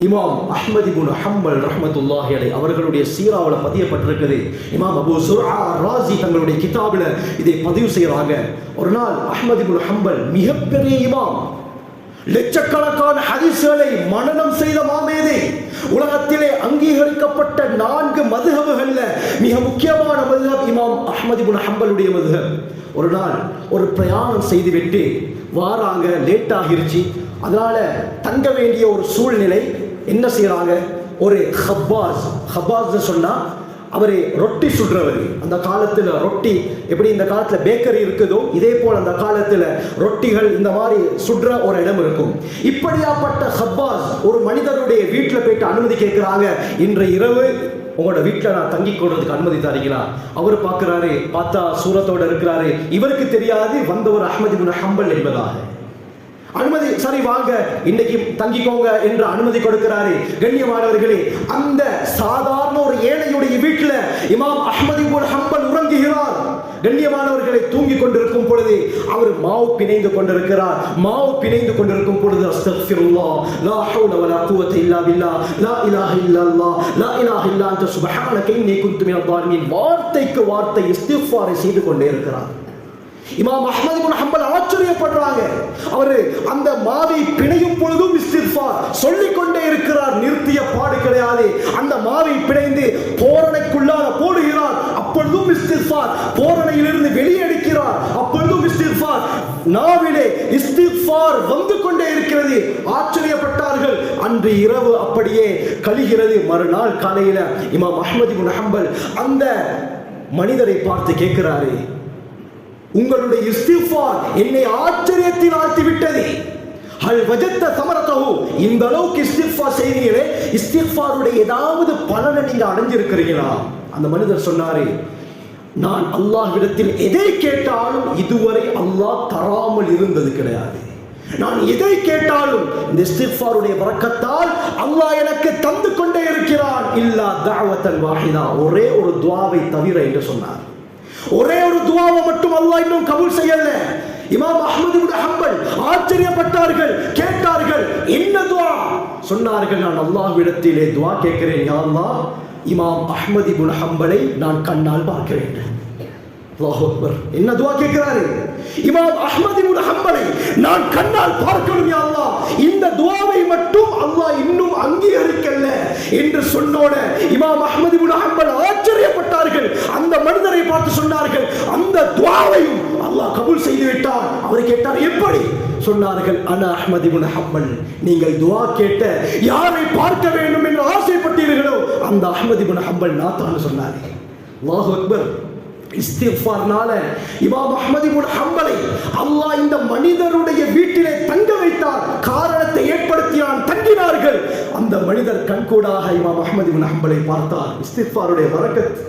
இமாம் அஹ்மது குன் ஹம்பல் ரஹமத்துல்லாஹி அலை அவர்களுடைய சீராவில் பதியப்பட்டிருக்குது. இமாம் அபு சுரா ராசி தங்களுடைய கிதாபில் இதை பதிவு செய்கிறாங்க ஒரு நாள் அஹ்மதி குன் ஹம்பல் மிகப்பெரிய இமாம் லட்சக்கணக்கான ஹரிசுகளை மனனம் செய்த மாமேதை உலகத்திலே அங்கீகரிக்கப்பட்ட நான்கு மதுகபுகள்ல மிக முக்கியமான மதுகப் இமாம் அஹ்மதி குன் ஹம்பலுடைய மதுகப் ஒரு நாள் ஒரு பிரயாணம் செய்துவிட்டு வாராங்க லேட் ஆகிருச்சு அதனால தங்க வேண்டிய ஒரு சூழ்நிலை என்ன செய்கிறாங்க ஒரு ஹப்பாஸ் ஹப்பாஸ்னு சொன்னா அவர் ரொட்டி சுடுறவர். அந்த காலத்தில் ரொட்டி எப்படி இந்த காலத்தில் பேக்கரி இருக்குதோ இதே போல் அந்த காலத்தில் ரொட்டிகள் இந்த மாதிரி சுடுற ஒரு இடம் இருக்கும். இப்படியாப்பட்ட ஹப்பாஸ் ஒரு மனிதருடைய வீட்டில் போயிட்டு அனுமதி கேட்குறாங்க. இன்று இரவு உங்களோட வீட்டில் நான் தங்கி கொள்றதுக்கு அனுமதி தரீங்களா? அவர் பார்க்குறாரு பார்த்தா சூரத்தோட இருக்கிறாரு. இவருக்கு தெரியாது வந்தவர் அஹ்மது ஹம்பல் என்பதாக. அனுமதி சரி வாங்க இன்னைக்கு தங்கிக்கோங்க என்று அனுமதி கொடுக்கிறாரு. கண்ணியமானவர்களே அந்த சாதாரண ஒரு ஏழையுடைய வீட்டில் இமாம் அஹமதி ஹம்பல் உறங்குகிறார். கண்ணியமானவர்களை தூங்கி கொண்டிருக்கும் பொழுது அவர் மாவு பிணைந்து கொண்டிருக்கிறார். மாவு பிணைந்து கொண்டிருக்கும் பொழுது அஸ்தக்ஃபிருல்லாஹ் லா ஹவுல வலா குவத்த இல்லா பில்லா லா இலாஹ இல்லல்லாஹ் லா இலாஹ இல்லா அன்த சுப்ஹானக இன்னி குன்து மினல் வார்த்தைக்கு வார்த்தை இஸ்திக்ஃபாரை செய்து கொண்டே இருக்கிறார். இமாம் அஹமது இப்னு ஹம்பல் ஆச்சரியப்படுறாங்க. அவரு அந்த மாவை பிணையும் பொழுதும் இஸ்திக்ஃபார் சொல்லிக் கொண்டே இருக்கிறார். நிறுத்திய பாடு கிடையாது. அந்த மாவை பிணைந்து போரணைக்குள்ளாக போடுகிறார். அப்பொழுதும் இஸ்திக்ஃபார் போரணையிலிருந்து வெளியெடுக்கிறார். அப்பொழுதும் இஸ்திக்ஃபார் நாவிலே இஸ்திக்ஃபார் வந்து கொண்டே இருக்கிறது. ஆச்சரியப்பட்டார்கள். அன்று இரவு அப்படியே கழிகிறது. மறுநாள் காலையில இமாம் அஹமது இப்னு ஹம்பல் அந்த மனிதரை பார்த்து கேட்கிறாரு உங்களுடைய இஸ்திஃபார் என்னை ஆச்சரியத்தில் ஆழ்த்திவிட்டது. அல் வஜத்த சமரத்தஹு இந்த அளவுக்கு இஸ்திஃபார் செய்றீங்களே இஸ்திஃபாருடைய ஏதாவது பலனை நீங்க அடைஞ்சிருக்கிறீங்களா? அந்த மனிதர் சொன்னாரு நான் அல்லாஹ்விடத்தில் எதை கேட்டாலும் இதுவரை அல்லாஹ் தராமல் இருந்தது கிடையாது. நான் எதை கேட்டாலும் இந்த இஸ்திஃபாருடைய வரக்கத்தால் அல்லாஹ் எனக்கு தந்து கொண்டே இருக்கிறான். இல்லா தாவத்தன் வாஹிதா ஒரே ஒரு துவாவை தவிர என்று சொன்னார். ஒரே ஒரு துவாவை மட்டும் அல்லாஹ் இன்னும் கபூல் செய்யல. இமாம் அஹமது ஹம்பல் ஆச்சரியப்பட்டார்கள் கேட்டார்கள் என்ன துவா? சொன்னார்கள் நான் அல்லாஹ்விடத்திலே துவா கேட்கிறேன் யா அல்லாஹ் இமாம் அஹ்மது இப்னு ஹம்பலை நான் கண்ணால் பார்க்கிறேன். என்ன துவா கேட்கிறாரு? இமாம் அஹ்மது ஹம்பலை நான் கண்ணால் பார்க்கணும் யா அல்லாஹ். இந்த துவாவை மட்டும் அல்லாஹ் இன்னும் அங்கீகரிக்கல என்று சொன்னோட இமாம் அஹ்மது இப்னு ஹம்பல் ஆச்சரியப்பட்டார்கள் அந்த மனிதரை பார்த்து சொன்னார்கள் அந்த துவாவையும் அல்லாஹ் கபூல் செய்து விட்டார் அவர் கேட்டார் எப்படி? சொன்னார்கள் அன அஹ்மதி முன் ஹம்பல் நீங்கள் துவா கேட்ட யாரை பார்க்க வேண்டும் என்று ஆசைப்பட்டீர்களோ அந்த அஹ்மதி முன் ஹம்பல் நாத்தான் சொன்னார்கள். சொன்னார் அல்லாஹ் அக்பர் இஸ்திஃபார்னால இமாம் அஹ்மதி முன் ஹம்பலை அல்லாஹ் இந்த மனிதருடைய வீட்டிலே தங்க வைத்தார். காரணத்தை ஏற்படுத்தினான் தங்கினார்கள். அந்த மனிதர் கண்கூடாக இமாம் அஹ்மதி முன் ஹம்பலை பார்த்தார். இஸ்திஃபாருடைய வரக்கத்து.